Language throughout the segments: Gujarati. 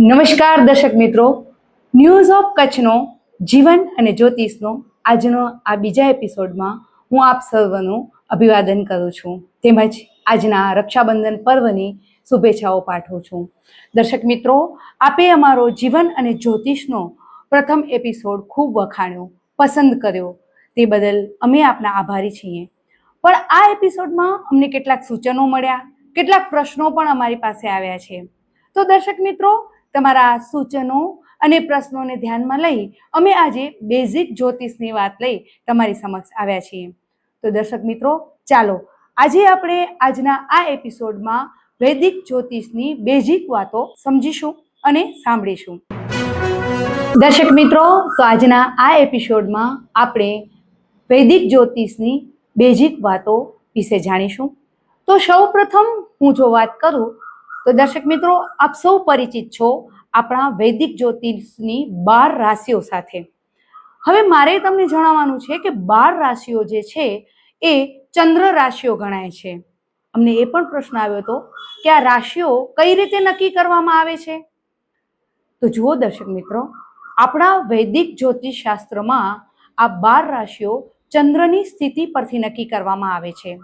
નમસ્કાર દર્શક મિત્રો. ન્યૂઝ ઓફ કચ્છનો, જીવન અને જ્યોતિષનો આજનો આ બીજા એપિસોડમાં હું આપ સર્વનું અભિવાદન કરું છું. તેમજ આજના રક્ષાબંધન પર્વની શુભેચ્છાઓ પાઠવું છું. દર્શક મિત્રો, આપે અમારો જીવન અને જ્યોતિષનો પ્રથમ એપિસોડ ખૂબ વખાણ્યો, પસંદ કર્યો. તે બદલ અમે આપના આભારી છીએ. પણ આ એપિસોડમાં અમને કેટલાક સૂચનો મળ્યા, કેટલાક પ્રશ્નો પણ અમારી પાસે આવ્યા છે. તો દર્શક મિત્રો તમારા સૂચનો અને પ્રશ્નોને ધ્યાનમાં લઈ અમે આજે બેઝિક જ્યોતિષની વાત લઈ તમારી સમક્ષ આવ્યા છીએ. તો દર્શક મિત્રો, ચાલો આજે આપણે આજના આ એપિસોડમાં વૈદિક જ્યોતિષની બેઝિક વાતો સમજીશું અને સાંભળીશું. દર્શક મિત્રો, તો આજના આ એપિસોડમાં આપણે વૈદિક જ્યોતિષની બેઝિક વાતો વિશે જાણીશું. તો સૌ પ્રથમ હું જો વાત કરું તો દર્શક મિત્રો, આપ સૌ પરિચિત છો આપણા વૈદિક જ્યોતિષની બાર રાશિઓ સાથે. હવે મારે તમને જણાવવાનું છે કે બાર રાશિઓ જે છે, એ ચંદ્ર રાશિઓ ગણાય છે. અમને એ પણ પ્રશ્ન આવ્યો હતો કે આ રાશિઓ કઈ રીતે નક્કી કરવામાં આવે છે? તો જુઓ દર્શક મિત્રો, આપણા વૈદિક જ્યોતિષ શાસ્ત્રમાં આ બાર રાશિઓ ચંદ્રની સ્થિતિ પરથી નક્કી કરવામાં આવે છે.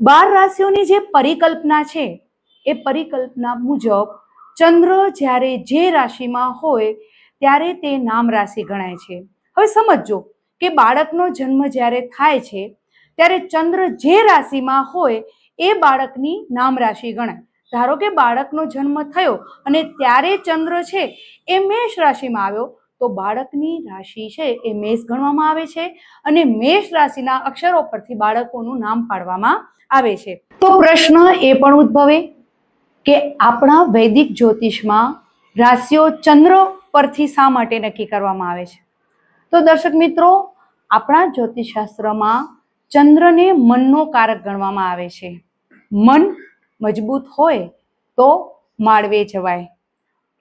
બાર રાશિઓની જે પરિકલ્પના છે એ પરિકલ્પના મુજબ ચંદ્ર જ્યારે જે રાશિમાં હોય ત્યારે તે નામ રાશિ ગણાય છે. હવે સમજો કે બાળકનો જન્મ જ્યારે થાય છે, ત્યારે ચંદ્ર જે રાશિમાં હોય એ બાળકની નામ રાશિ ગણાય. ધારો કે બાળકનો જન્મ થયો અને ત્યારે ચંદ્ર છે એ મેષ રાશિમાં આવ્યો, તો બાળકની રાશિ છે એ મેષ ગણવામાં આવે છે અને મેષ રાશિના અક્ષરો પરથી બાળકોનું નામ પાડવામાં આવે છે. તો પ્રશ્ન એ પણ ઉદ્ભવે કે આપણા વૈદિક જ્યોતિષમાં રાશિઓ ચંદ્ર પરથી શા માટે નક્કી કરવામાં આવે છે? તો દર્શક મિત્રો, આપણા જ્યોતિષશાસ્ત્રમાં ચંદ્રને મનનો કારક ગણવામાં આવે છે. મન મજબૂત હોય તો માળવે જવાય.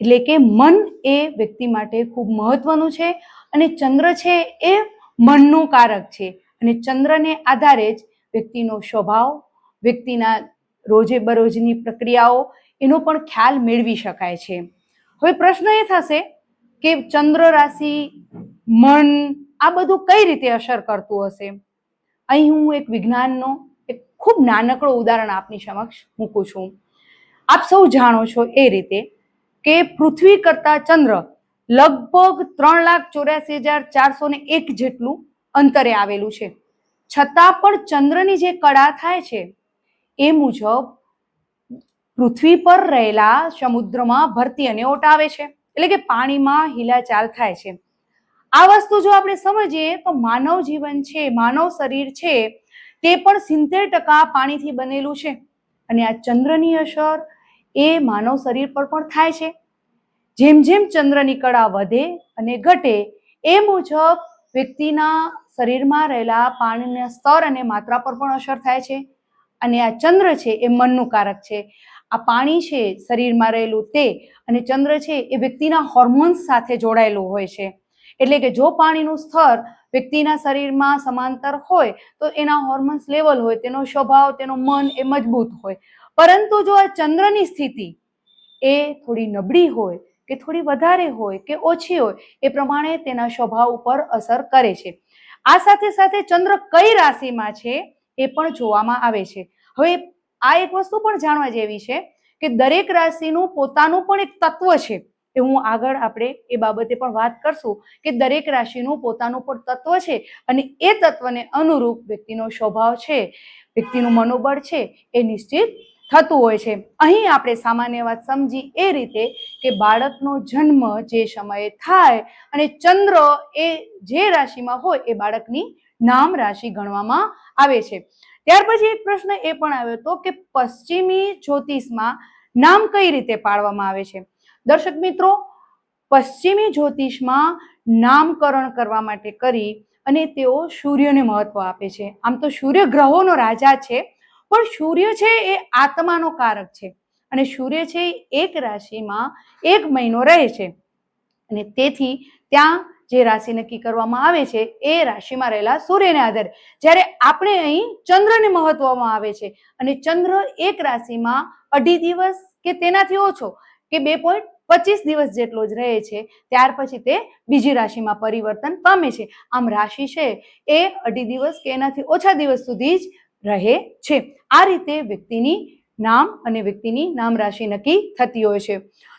એટલે કે મન એ વ્યક્તિ માટે ખૂબ મહત્વનું છે અને ચંદ્ર છે એ મનનું કારક છે. અને ચંદ્રને આધારે જ વ્યક્તિનો સ્વભાવ, વ્યક્તિના રોજે બરોજની પ્રક્રિયાઓ એનો પણ ખ્યાલ મેળવી શકાય છે. હવે પ્રશ્ન એ થશે કે ચંદ્ર રાશિ, મન આ બધું કઈ રીતે અસર કરતું હશે? અહીં હું એક વિજ્ઞાનનો, એક ખૂબ નાનકડો ઉદાહરણ આપની સમક્ષ મૂકું છું. આપ સૌ જાણો છો એ રીતે કે પૃથ્વી કરતા ચંદ્ર લગભગ ત્રણ લાખ ચોર્યાસી હજાર ચારસો ને એક જેટલું અંતરે આવેલું છે. છતાં પણ ચંદ્રની જે કળા થાય છે, એ મુજબ પૃથ્વી પર રહેલા સમુદ્રમાં ભરતી અને ઓટાવે છે. એટલે કે પાણીમાં હિલાચાલ થાય છે. આ વસ્તુ જો આપણે સમજીએ તો માનવ જીવન છે, માનવ શરીર છે, તે પણ સિત્તેર ટકા પાણીથી બનેલું છે. અને આ ચંદ્રની અસર એ માનવ શરીર પર પણ થાય છે. જેમ જેમ ચંદ્રની કળા વધે અને ઘટે, એ મુજબ વ્યક્તિના શરીરમાં રહેલા પાણીના સ્તર અને માત્રા પર પણ અસર થાય છે. અને આ ચંદ્ર છે, એ મનનું કારક છે. આ પાણી છે શરીરમાં રહેલું તે અને ચંદ્ર છે એ વ્યક્તિના હોર્મોન્સ સાથે જોડાયેલું હોય છે. એટલે કે જો પાણીનું સ્તર વ્યક્તિના શરીરમાં સમાંતર હોય, તો એના હોર્મોન્સ લેવલ હોય, તેનો સ્વભાવ, તેનો મન એ મજબૂત હોય. પરંતુ જો આ ચંદ્રની સ્થિતિ એ થોડી નબળી હોય, કે થોડી વધારે હોય, કે ઓછી હોય, એ પ્રમાણે તેના સ્વભાવ ઉપર અસર કરે છે. આ સાથે સાથે ચંદ્ર કઈ રાશિમાં છે એ પણ જોવામાં આવે છે. હવે આ એક વસ્તુ પણ જાણવા જેવી છે કે દરેક રાશિનું પોતાનું પણ એક તત્વ છે. એ હું આગળ આપણે એ બાબતે પણ વાત કરશું કે દરેક રાશિનું પોતાનું પણ તત્વ છે અને એ તત્વને અનુરૂપ વ્યક્તિનો સ્વભાવ છે, વ્યક્તિનું મનોબળ છે, એ નિશ્ચિત થતું હોય છે. અહીં આપણે સામાન્ય વાત સમજી એ રીતે કે બાળકનો જન્મ જે સમયે થાય અને ચંદ્ર એ જે રાશિમાં હોય એ બાળકની નામ રાશિ ગણવામાં આવે છે. ત્યાર પછી એક પ્રશ્ન એ પણ આવ્યો હતો કે પશ્ચિમી જ્યોતિષમાં નામ કઈ રીતે પાડવામાં આવે છે? દર્શક મિત્રો, પશ્ચિમી જ્યોતિષમાં નામકરણ કરવા માટે કરી અને તેઓ સૂર્યને મહત્વ આપે છે. આમ તો સૂર્ય ગ્રહોનો રાજા છે, પણ સૂર્ય છે એ આત્માનો કારક છે અને સૂર્ય છે એક રાશિમાં એક મહિનો રહે છે અને તેથી ત્યાં જે રાશિ નક્કી કરવામાં આવે છે, એ રાશિમાં રહેલા સૂર્યને આધારે. જ્યારે આપણે અહીં ચંદ્રને મહત્વમાં આવે છે અને ચંદ્ર એક રાશિમાં અઢી દિવસ કે તેનાથી ઓછો કે બે પોઈન્ટ પચીસ દિવસ જેટલો જ રહે છે, ત્યાર પછી તે બીજી રાશિમાં પરિવર્તન પામે છે. આમ રાશિ છે એ અઢી દિવસ કે એનાથી ઓછા દિવસ સુધી જ રહે છે. આ રીતે વ્યક્તિની નામ અને વ્યક્તિની નામ રાશિ નક્કી થતી હોય છે.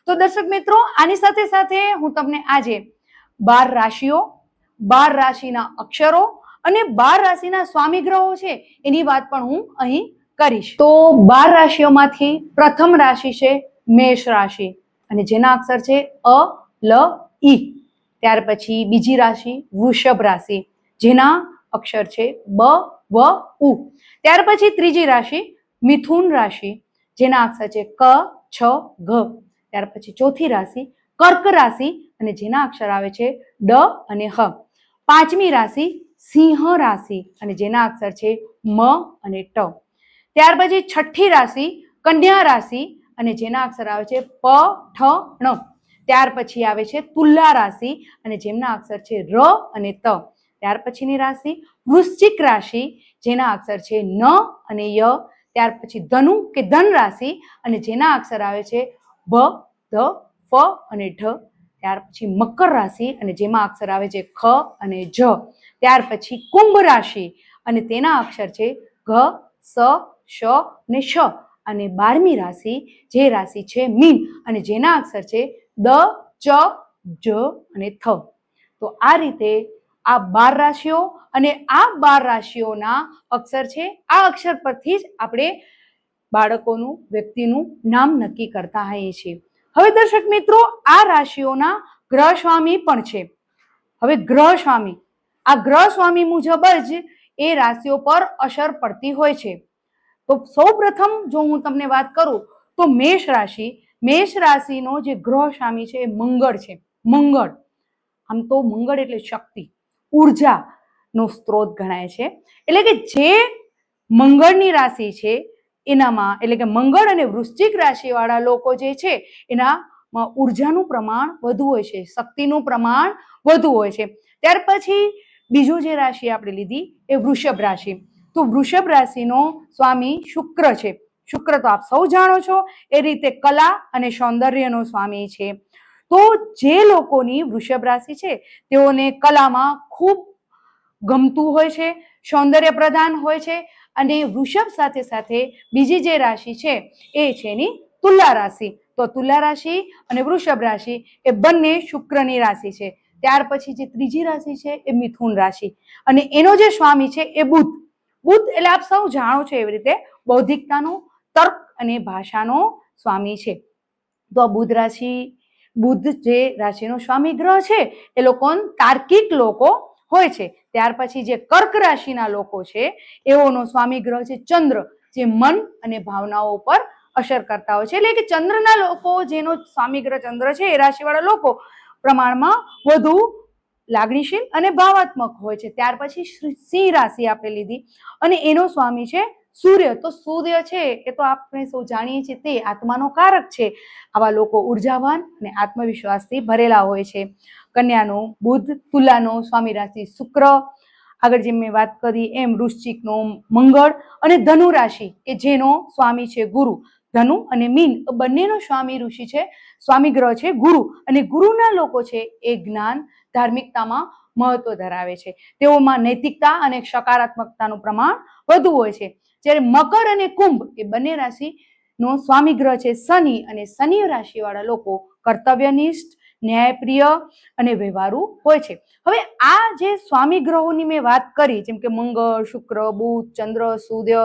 તો દર્શક મિત્રો, આની સાથે સાથે હું તમને આજે બાર રાશિઓ, બાર રાશિના અક્ષરો અને બાર રાશિના સ્વામી ગ્રહો છે. એની વાત પણ હું અહીં કરીશ. તો બાર રાશિઓમાંથી પ્રથમ રાશિ છે મેષ રાશિ. અને જેના અક્ષર છે અ, લ, ઈ. ત્યાર પછી બીજી રાશિ વૃષભ રાશિ. જેના અક્ષર છે બ, વ, ઉ. ત્યાર પછી ત્રીજી રાશિ મિથુન રાશિ. જેના અક્ષર છે ક, છ, ઘ. ત્યાર પછી ચોથી રાશિ કર્ક રાશિ. અને જેના અક્ષર આવે છે ડ અને હ. પાંચમી રાશિ સિંહ રાશિ અને જેના અક્ષર છે મ અને ટ. ત્યાર પછી છઠ્ઠી રાશિ કન્યા રાશિ અને જેના અક્ષર આવે છે પ, ઠ, ણ. ત્યાર પછી આવે છે તુલા રાશિ અને જેમના અક્ષર છે ર અને ત. ત્યાર પછીની રાશિ વૃશ્ચિક રાશિ જેના અક્ષર છે ન અને ય. ત્યાર પછી ધનુ કે ધન રાશિ અને જેના અક્ષર આવે છે ભ ધ, ફ અને ઢ. ત્યાર પછી મકર રાશિ અને જેમાં અક્ષર આવે છે ખ અને જ. ત્યાર પછી કુંભ રાશિ અને તેના અક્ષર છે ઘ, સ, શ ને શ. અને બારમી રાશિ જે રાશિ છે મીન અને જેના અક્ષર છે દ, ચ, જ અને થ. તો આ રીતે આ બાર રાશિઓ અને આ બાર રાશિઓના અક્ષર છે, આ અક્ષર પરથી જ આપણે બાળકોનું, વ્યક્તિનું નામ નક્કી કરતા હોઈએ છીએ. હવે દર્શક મિત્રો, આ રાશિઓના ગ્રહ સ્વામી પણ છે. હવે ગ્રહ સ્વામી આ ગ્રહ સ્વામી મુજબ જ એ રાશિઓ પર અસર પડતી હોય છે. તો સૌ પ્રથમ જો હું તમને વાત કરું, તો મેષ રાશિ, મેષ રાશિનો જે ગ્રહ સ્વામી છે એ મંગળ છે. મંગળ, આમ તો મંગળ એટલે શક્તિ ઉર્જાનો સ્ત્રોત ગણાય છે. એટલે કે જે મંગળની રાશિ છે એનામાં એટલે કે મંગળ અને વૃશ્ચિક રાશિવાળા લોકો જે છે, એનામાં ઉર્જાનું પ્રમાણ વધુ હોય છે, શક્તિનું પ્રમાણ વધુ હોય છે. ત્યાર પછી બીજું જે રાશિ આપણે લીધી એ વૃષભ રાશિ. તો વૃષભ રાશિનો સ્વામી શુક્ર છે. શુક્ર તો આપ સૌ જાણો છો, એ રીતે કલા અને સૌંદર્યનો સ્વામી છે. તો જે લોકોની વૃષભ રાશિ છે, તેઓને કલામાં ખૂબ ગમતું હોય છે સૌંદર્ય પ્રધાન હોય છે અને વૃષભ સાથે સાથે બીજી જે રાશિ છે, એ છે એની તુલા રાશિ. તો તુલા રાશિ અને વૃષભ રાશિ એ બંને શુક્રની રાશિ છે. ત્યાર પછી જે ત્રીજી રાશિ છે, એ મિથુન રાશિ. અને એનો જે સ્વામી છે, એ બુધ. બુધ એટલે આપ સૌ જાણો છો એવી રીતે બૌદ્ધિકતાનો તર્ક અને ભાષાનો સ્વામી છે. તો આ બુધ રાશિ, બુધ જે રાશિનો સ્વામી ગ્રહ છે, એ લોકો તાર્કિક લોકો હોય છે. ત્યાર પછી જે કર્ક રાશિના લોકો છે, એઓનો સ્વામી ગ્રહ છે ચંદ્ર, જે મન અને ભાવનાઓ પર અસર કરતા હોય છે. એટલે કે ચંદ્રના લોકો, જેનો સ્વામી ગ્રહ ચંદ્ર છે, એ રાશિવાળા લોકો પ્રમાણમાં વધુ લાગણીશીલ અને ભાવાત્મક હોય છે. ત્યાર પછી સિંહ રાશિ આપણે લીધી. અને એનો સ્વામી છે સૂર્ય તો સૂર્ય છે, એ તો આપણે સૌ જાણીએ છીએ તે આત્માનો કારક છે. આવા લોકો ઉર્જાવાન અને આત્મવિશ્વાસથી ભરેલા હોય છે. કન્યાનો બુધ, તુલાનો સ્વામી રાશિ શુક્ર, આગળ જેમ મેં વાત કરી એમ વૃશ્ચિકનો મંગળ અને ધનુ રાશિ, કે જેનો સ્વામી છે ગુરુ. ધનુ અને મીન બંનેનો સ્વામી ઋષિ છે, સ્વામી ગ્રહ છે ગુરુ. અને ગુરુના લોકો છે એ જ્ઞાન ધાર્મિકતામાં મહત્વ ધરાવે છે. તેઓમાં નૈતિકતા અને સકારાત્મકતાનું પ્રમાણ વધુ હોય છે. જ્યારે મકર અને કુંભ એ બંને રાશિનો સ્વામી ગ્રહ છે, શનિ અને શનિ રાશિવાળા લોકો કર્તવ્યનિષ્ઠ, ન્યાયપ્રિય અને વ્યવહારુ હોય છે. હવે આ જે સ્વામી ગ્રહોની મેં વાત કરી, જેમ કે મંગળ, શુક્ર, બુધ, ચંદ્ર, સૂર્ય,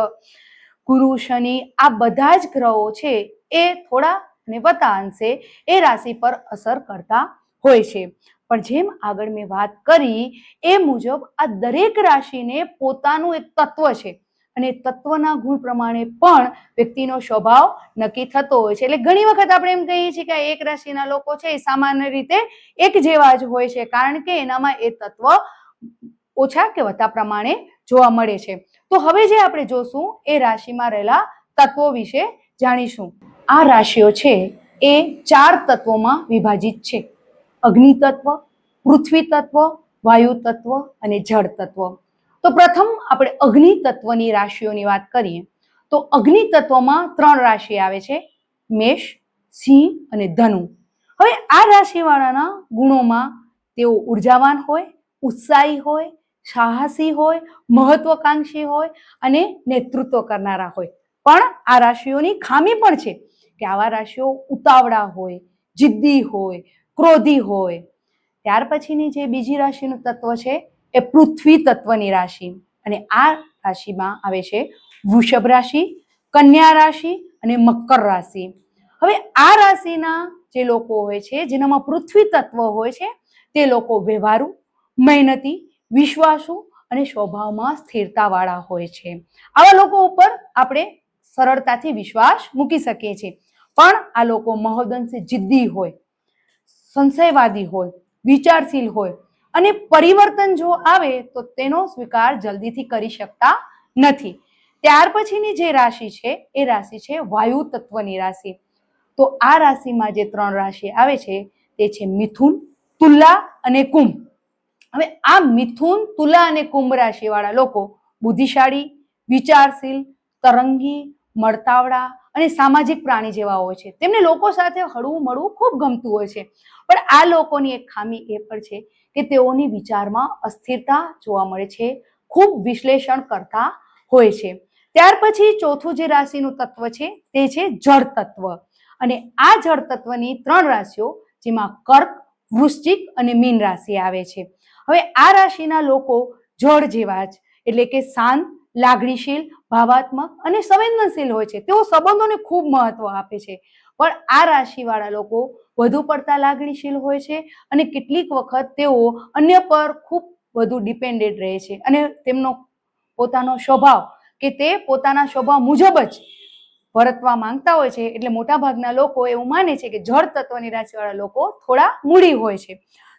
ગુરુ, શનિ, આ બધા જ ગ્રહો છે એ થોડા અને વતા અંશે એ રાશિ પર અસર કરતા હોય છે. પણ જેમ આગળ મેં વાત કરી, એ મુજબ આ દરેક રાશિને પોતાનું એક તત્વ છે. અને તત્વના ગુણ પ્રમાણે પણ વ્યક્તિનો સ્વભાવ નક્કી થતો હોય છે. એટલે ઘણી વખત આપણે એમ કહીએ છીએ કે એક રાશિના લોકો છે એ સામાન્ય રીતે એક જેવા જ હોય છે, કારણ કે એનામાં એ તત્વ ઓછા કે વધતા પ્રમાણે જોવા મળે છે. તો હવે જે આપણે જોશું એ રાશિમાં રહેલા તત્વો વિશે જાણીશું. આ રાશિઓ છે એ ચાર તત્વોમાં વિભાજિત છે. અગ્નિ તત્વ, પૃથ્વી તત્વ, વાયુ તત્વ અને જળ તત્વ. તો પ્રથમ આપણે અગ્નિ તત્વની રાશિઓની વાત કરીએ, તો અગ્નિ તત્વમાં ત્રણ રાશિ આવે છે, મેષ, સિંહ અને ધનુ. હવે આ રાશિવાળાના ગુણોમાં તેઓ ઉર્જાવાન હોય, ઉત્સાહી હોય, સાહસી હોય, મહત્વકાંક્ષી હોય અને નેતૃત્વ કરનારા હોય. પણ આ રાશિઓની ખામી પણ છે કે આવા રાશિઓ ઉતાવળા હોય, જિદ્દી હોય, ક્રોધી હોય. ત્યાર પછીની જે બીજી રાશિનું તત્વ છે એ પૃથ્વી તત્વની રાશિ. અને આ રાશિમાં આવે છે વૃષભ રાશિ, કન્યા રાશિ અને મકર રાશિ. હવે આ રાશિના જે લોકો હોય છે, જેનામાં પૃથ્વી તત્વ હોય છે, તે લોકો વ્યવહારુ, મહેનતી, વિશ્વાસુ અને સ્વભાવમાં સ્થિરતાવાળા હોય છે. આવા લોકો ઉપર આપણે સરળતાથી વિશ્વાસ મૂકી શકીએ છીએ. પણ આ લોકો મહોદંશે જિદ્દી હોય, સંશયવાદી હોય, વિચારશીલ હોય અને પરિવર્તન જો આવે તો તેનો સ્વીકાર જલ્દીથી કરી શકતા નથી. ત્યાર પછીની જે રાશિ છે, એ રાશિ છે વાયુ તત્વની રાશિ. તો આ રાશિમાં જે ત્રણ રાશિ આવે છે, તે છે મિથુન, તુલા અને કુંભ. હવે આ મિથુન, તુલા અને કુંભ રાશિવાળા લોકો બુદ્ધિશાળી, વિચારશીલ, તરંગી, મળતાવડા અને સામાજિક પ્રાણી જેવા હોય છે. તેમને લોકો સાથે હળવું મળવું ખૂબ ગમતું હોય છે. પણ આ લોકોની એક ખામી એ પણ છે કે તેઓની વિચારમાં અસ્થિરતા જોવા મળે છે, ખૂબ વિશ્લેષણ કરતા હોય છે. ત્યાર પછી ચોથું જે રાશિનું તત્વ છે તે છે જળ તત્વ. અને આ જળ તત્વની ત્રણ રાશિઓ જેમાં કર્ક, વૃશ્ચિક અને મીન રાશિ આવે છે. હવે આ રાશિના લોકો જળ જેવા જ, એટલે કે શાંત, લાગણીશીલ, ભાવાત્મક અને સંવેદનશીલ હોય છે. તેઓ સંબંધોને ખૂબ મહત્વ આપે છે. પણ આ રાશિવાળા લોકો વધુ પડતા લાગણીશીલ હોય છે અને કેટલીક વખત તેઓ અન્ય પર ખૂબ વધુ ડિપેન્ડેડ રહે છે અને તેમનો પોતાનો સ્વભાવ કે તે પોતાના સ્વભાવ મુજબ જ વર્તવા માંગતા હોય છે. એટલે મોટાભાગના લોકો એવું માને છે કે જળ તત્વની રાશિવાળા લોકો થોડા મૂડી હોય છે.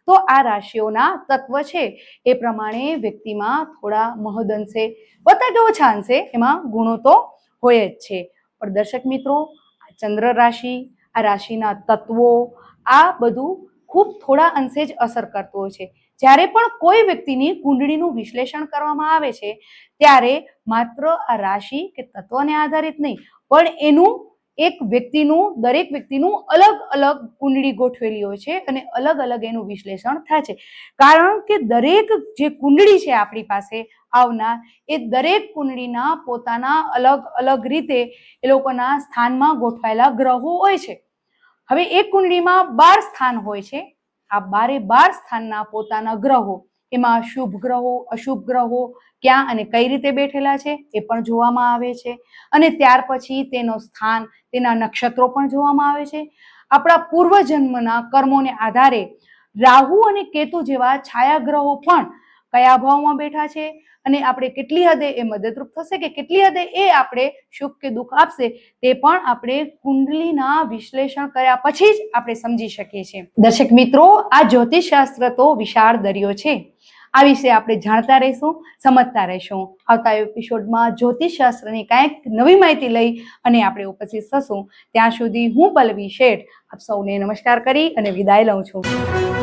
તો આ રાશિઓના તત્વ છે. એ પ્રમાણે વ્યક્તિમાં થોડા મહદઅંશે, વત્તા કે ઓછા અંશે એમાં ગુણો તો હોય જ છે. પણ દર્શક મિત્રો ચંદ્ર રાશિ આ રાશિના તત્વો, આ બધું ખૂબ થોડા અંશે જ અસર કરતું હોય છે. જ્યારે પણ કોઈ વ્યક્તિની કુંડળીનું વિશ્લેષણ કરવામાં આવે છે, ત્યારે માત્ર આ રાશિ કે તત્વને આધારિત નહીં, પણ એનું એક વ્યક્તિનું, દરેક વ્યક્તિનું અલગ અલગ કુંડળી ગોઠવેલી હોય છે અને અલગ અલગ એનું વિશ્લેષણ થાય છે. કારણ કે દરેક જે કુંડળી છે આપણી પાસે આવનાર એ દરેક કુંડળીના પોતાના અલગ અલગ રીતે એ લોકોના સ્થાનમાં ગોઠવાયેલા ગ્રહો હોય છે. હવે એક કુંડળીમાં બાર સ્થાન હોય છે. આ બારે બાર સ્થાનના પોતાના ગ્રહો, એમાં શુભ ગ્રહો, અશુભ ગ્રહો ક્યાં અને કઈ રીતે બેઠેલા છે એ પણ જોવામાં આવે છે. અને ત્યાર પછી તેનો સ્થાન, તેના નક્ષત્રો પણ જોવામાં આવે છે. આપણા પૂર્વજન્મના કર્મોને આધારે રાહુ અને કેતુ જેવા છાયા ગ્રહો પણ કયા ભાવમાં બેઠા છે? અને આપણે કેટલી હદે એ મદદરૂપ થશે કે કેટલી હદે એ આપણે સુખ કે દુઃખ આપશે તે પણ આપણે કુંડલીના વિશ્લેષણ કર્યા પછી જ આપણે સમજી શકીએ છીએ. દર્શક મિત્રો, આ જ્યોતિષ શાસ્ત્ર તો વિશાળ દરિયો છે. આ વિશે આપણે જાણતા રહીશું, સમજતા રહીશું. આવતા એપિસોડમાં જ્યોતિષ શાસ્ત્રની કાંઈક નવી માહિતી લઈ અને આપણે ઉપસ્થિત થશું. ત્યાં સુધી હું પલ્લવી શેઠ, આપ સૌને નમસ્કાર કરી અને વિદાય લઉં છું.